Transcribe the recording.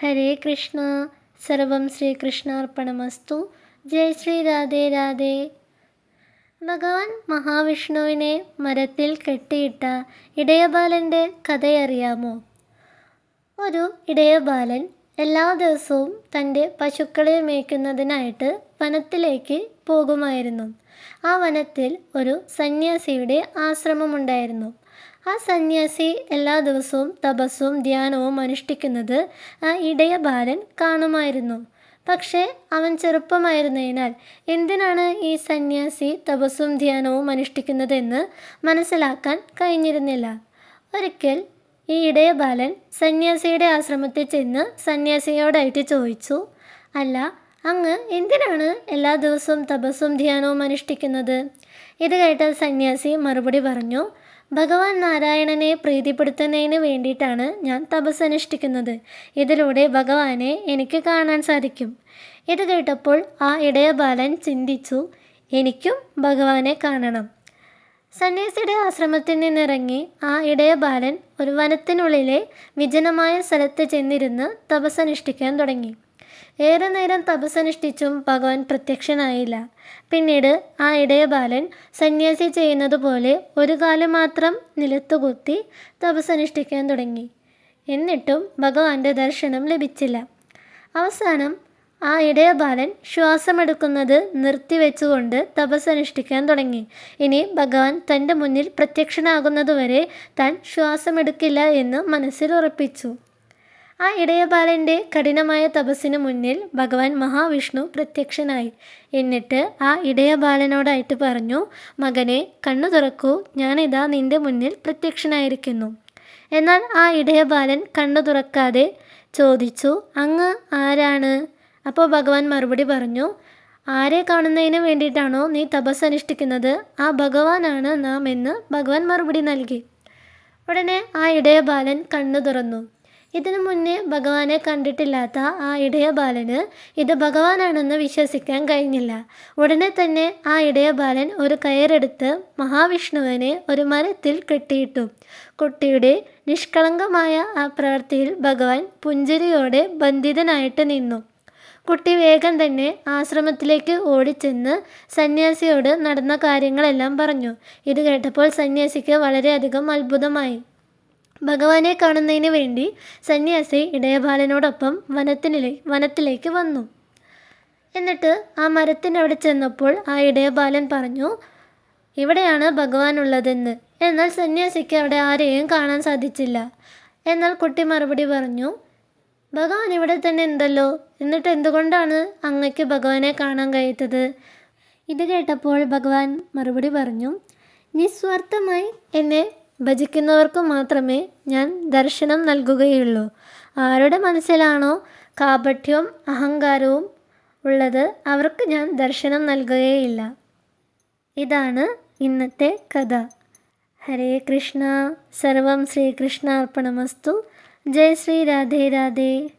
ഹരേ കൃഷ്ണ. സർവം ശ്രീകൃഷ്ണാർപ്പണമസ്തു. ജയ് ശ്രീ രാധേ രാധേ. ഭഗവാൻ മഹാവിഷ്ണുവിനെ മരത്തിൽ കെട്ടിയിട്ട ഇടയബാലന്റെ കഥയറിയാമോ? ഒരു ഇടയബാലൻ എല്ലാ ദിവസവും തന്റെ പശുക്കളെ മേയ്ക്കുന്നതിനായിട്ട് വനത്തിലേക്ക് പോകുമായിരുന്നു. ആ വനത്തിൽ ഒരു സന്യാസിയുടെ ആശ്രമമുണ്ടായിരുന്നു. ആ സന്യാസി എല്ലാ ദിവസവും തപസ്സും ധ്യാനവും അനുഷ്ഠിക്കുന്നത് ആ ഇടയ ബാലൻ കാണുമായിരുന്നു. പക്ഷേ അവൻ ചെറുപ്പമായിരുന്നതിനാൽ എന്തിനാണ് ഈ സന്യാസി തപസ്സും ധ്യാനവും അനുഷ്ഠിക്കുന്നതെന്ന് മനസ്സിലാക്കാൻ കഴിഞ്ഞിരുന്നില്ല. ഒരിക്കൽ ഈ ഇടയ ബാലൻ സന്യാസിയുടെ ആശ്രമത്തിൽ ചെന്ന് സന്യാസിയോടായിട്ട് ചോദിച്ചു അല്ല അങ്ങ് എന്തിനാണ് എല്ലാ ദിവസവും തപസ്സും ധ്യാനവും അനുഷ്ഠിക്കുന്നത്? ഇത് കേട്ട സന്യാസി മറുപടി പറഞ്ഞു ഭഗവാൻ നാരായണനെ പ്രീതിപ്പെടുത്തുന്നതിന് വേണ്ടിയിട്ടാണ് ഞാൻ തപസ് അനുഷ്ഠിക്കുന്നത്. ഇതിലൂടെ ഭഗവാനെ എനിക്ക് കാണാൻ സാധിക്കും. ഇത് കേട്ടപ്പോൾ ആ ഇടയ ബാലൻ ചിന്തിച്ചു എനിക്കും ഭഗവാനെ കാണണം. സന്യാസിയുടെ ആശ്രമത്തിൽ നിന്നിറങ്ങി ആ ഇടയ ബാലൻ ഒരു വനത്തിനുള്ളിലെ വിജനമായ സ്ഥലത്ത് ചെന്നിരുന്ന് തപസ്സനുഷ്ഠിക്കാൻ തുടങ്ങി. ഏറെ നേരം തപസ്സനുഷ്ഠിച്ചും ഭഗവാൻ പ്രത്യക്ഷനായില്ല. പിന്നീട് ആ ഇടയബാലൻ സന്യാസി ചെയ്യുന്നത് പോലെ ഒരു കാലം മാത്രം നിലത്തുകുത്തി തപസ്സനുഷ്ഠിക്കാൻ തുടങ്ങി. എന്നിട്ടും ഭഗവാന്റെ ദർശനം ലഭിച്ചില്ല. അവസാനം ആ ഇടയബാലൻ ശ്വാസമെടുക്കുന്നത് നിർത്തിവെച്ചുകൊണ്ട് തപസ്സനുഷ്ഠിക്കാൻ തുടങ്ങി. ഇനി ഭഗവാൻ തന്റെ മുന്നിൽ പ്രത്യക്ഷനാകുന്നതുവരെ താൻ ശ്വാസമെടുക്കില്ല എന്ന് മനസ്സിൽ ഉറപ്പിച്ചു. ആ ഇടയബാലന്റെ കഠിനമായ തപസ്സിന് മുന്നിൽ ഭഗവാൻ മഹാവിഷ്ണു പ്രത്യക്ഷനായി. എന്നിട്ട് ആ ഇടയബാലനോടായിട്ട് പറഞ്ഞു മകനെ കണ്ണു തുറക്കൂ. ഞാനിതാ നിന്റെ മുന്നിൽ പ്രത്യക്ഷനായിരിക്കുന്നു. എന്നാൽ ആ ഇടയബാലൻ കണ്ണു തുറക്കാതെ ചോദിച്ചു അങ്ങ് ആരാണ്? അപ്പോൾ ഭഗവാൻ മറുപടി പറഞ്ഞു ആരെ കാണുന്നതിന് വേണ്ടിയിട്ടാണോ നീ തപസ് അനുഷ്ഠിക്കുന്നത്? ആ ഭഗവാനാണ് നാം എന്ന് ഭഗവാൻ മറുപടി നൽകി. ഉടനെ ആ ഇടയബാലൻ കണ്ണു തുറന്നു. ഇതിനു മുന്നേ ഭഗവാനെ കണ്ടിട്ടില്ലാത്ത ആ ഇടയ ബാലന് ഇത് ഭഗവാനാണെന്ന് വിശ്വസിക്കാൻ കഴിഞ്ഞില്ല. ഉടനെ തന്നെ ആ ഇടയ ബാലൻ ഒരു കയറെടുത്ത് മഹാവിഷ്ണുവിനെ ഒരു മരത്തിൽ കെട്ടിയിട്ടു. കുട്ടിയുടെ നിഷ്കളങ്കമായ ആ പ്രവൃത്തിയിൽ ഭഗവാൻ പുഞ്ചിരിയോടെ ബന്ധിതനായിട്ട് നിന്നു. കുട്ടി വേഗം തന്നെ ആശ്രമത്തിലേക്ക് ഓടിച്ചെന്ന് സന്യാസിയോട് നടന്ന കാര്യങ്ങളെല്ലാം പറഞ്ഞു. ഇത് കേട്ടപ്പോൾ സന്യാസിക്ക് വളരെയധികം അത്ഭുതമായി. ഭഗവാനെ കാണുന്നതിന് വേണ്ടി സന്യാസി ഇടയബാലനോടൊപ്പം വനത്തിനിലെ വനത്തിലേക്ക് വന്നു. എന്നിട്ട് ആ മരത്തിനവിടെ ചെന്നപ്പോൾ ആ ഇടയബാലൻ പറഞ്ഞു ഇവിടെയാണ് ഭഗവാൻ ഉള്ളതെന്ന്. എന്നാൽ സന്യാസിക്ക് അവിടെ ആരെയും കാണാൻ സാധിച്ചില്ല. എന്നാൽ കുട്ടി മറുപടി പറഞ്ഞു ഭഗവാൻ ഇവിടെ തന്നെ ഉണ്ടല്ലോ. എന്നിട്ട് എന്തുകൊണ്ടാണ് അങ്ങയ്ക്ക് ഭഗവാനെ കാണാൻ കഴിയാത്തത്? ഇത് കേട്ടപ്പോൾ ഭഗവാൻ മറുപടി പറഞ്ഞു നിസ്വാർത്ഥമായി എന്നെ ഭജിക്കുന്നവർക്ക് മാത്രമേ ഞാൻ ദർശനം നൽകുകയുള്ളൂ. ആരുടെ മനസ്സിലാണോ കാപഠ്യവും അഹങ്കാരവും ഉള്ളത് അവർക്ക് ഞാൻ ദർശനം നൽകുകയില്ല. ഇതാണ് ഇന്നത്തെ കഥ. ഹരേ കൃഷ്ണ. സർവം ശ്രീകൃഷ്ണാർപ്പണമസ്തു. ജയ ശ്രീ രാധേ രാധേ.